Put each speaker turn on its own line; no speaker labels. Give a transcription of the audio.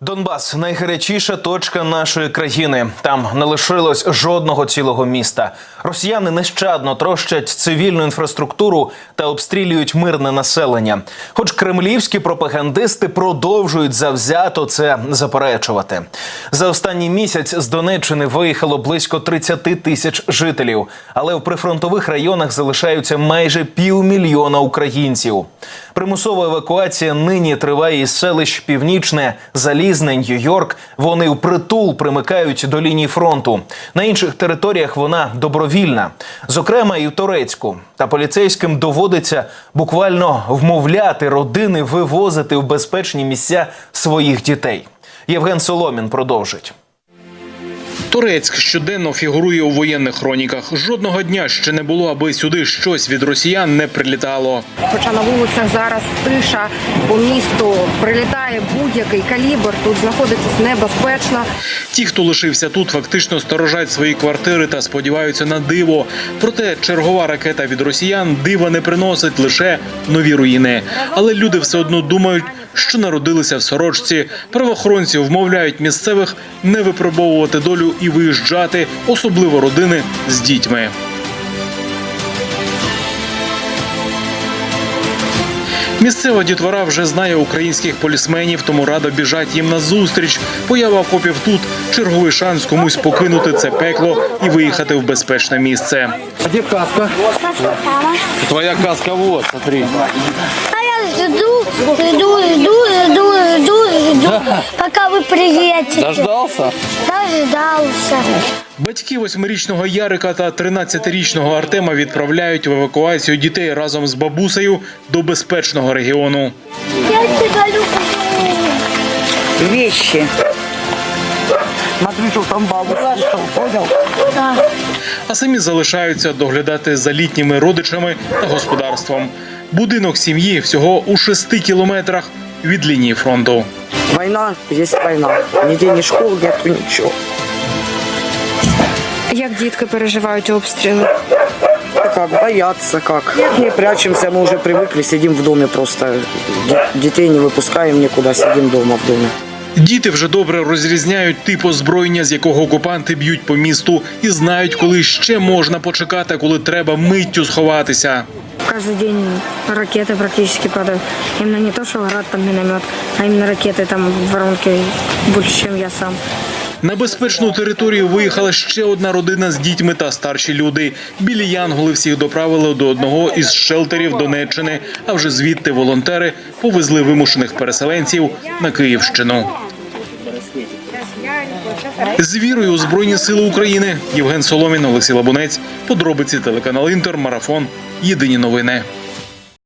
Донбас найгарячіша точка нашої країни. Там не лишилось жодного цілого міста. Росіяни нещадно трощать цивільну інфраструктуру та обстрілюють мирне населення. Хоч кремлівські пропагандисти продовжують завзято це заперечувати. За останній місяць з Донеччини виїхало близько 30 тисяч жителів, але в прифронтових районах залишаються майже півмільйона українців. Примусова евакуація нині триває із селищ Північне, Залізне, Нью-Йорк. Вони впритул примикають до лінії фронту. На інших територіях вона добровільна, зокрема і в Турецьку. Та поліцейським доводиться буквально вмовляти родини вивозити в безпечні місця своїх дітей. Євген Соломін продовжить.
Турецьк щоденно фігурує у воєнних хроніках. Жодного дня ще не було, аби сюди щось від росіян не прилітало.
Хоча на вулицях зараз тиша по місту прилітає будь-який калібр. Тут знаходитись небезпечно.
Ті, хто лишився тут, фактично сторожать свої квартири та сподіваються на диво. Проте чергова ракета від росіян дива не приносить лише нові руїни. Але люди все одно думають, що народилися в сорочці. Правоохоронці вмовляють місцевих не випробовувати долю і виїжджати, особливо родини з дітьми. Місцева дітвора вже знає українських полісменів, тому радо біжать їм на зустріч. Поява окопів тут черговий шанс комусь покинути це пекло і виїхати в безпечне місце.
А где каска? Твоя каска вот, смотри.
А я жду, жду, пока вы приедете.
Дождался?
Дождался.
Батьки восьмирічного Ярика та 13-річного Артема відправляють в евакуацію дітей разом з бабусею до безпечного регіону.
Я тебя люблю.
вещи. Смотри, там бабушка понял?
Да.
а самі залишаються доглядати за літніми родичами та господарством. Будинок сім'ї всього у шести кілометрах від лінії фронту.
Война, есть война. Нигде ни школ, нету ничего.
Як дітки переживають обстріли?
А Как бояться, как? Не прячемся, мы уже привыкли, сидим в доме просто. Д- Детей не выпускаем никуда, сидим дома в доме.
Діти вже добре розрізняють тип озброєння, з якого окупанти б'ють по місту, і знають, коли ще можна почекати, коли треба миттю сховатися.
Каждый день ракеты практически падают. Именно не то, что град там миномет, а именно ракеты там в воронке больше, чем я сам.
На безпечну територію виїхала ще одна родина з дітьми та старші люди. Білі янголи всіх доправили до одного із шелтерів Донеччини. А вже звідти волонтери повезли вимушених переселенців на Київщину. З вірою у Збройні Сили України Євген Соломін, Олексій Лабунець. Подробиці телеканал Інтер. Марафон. Єдині новини.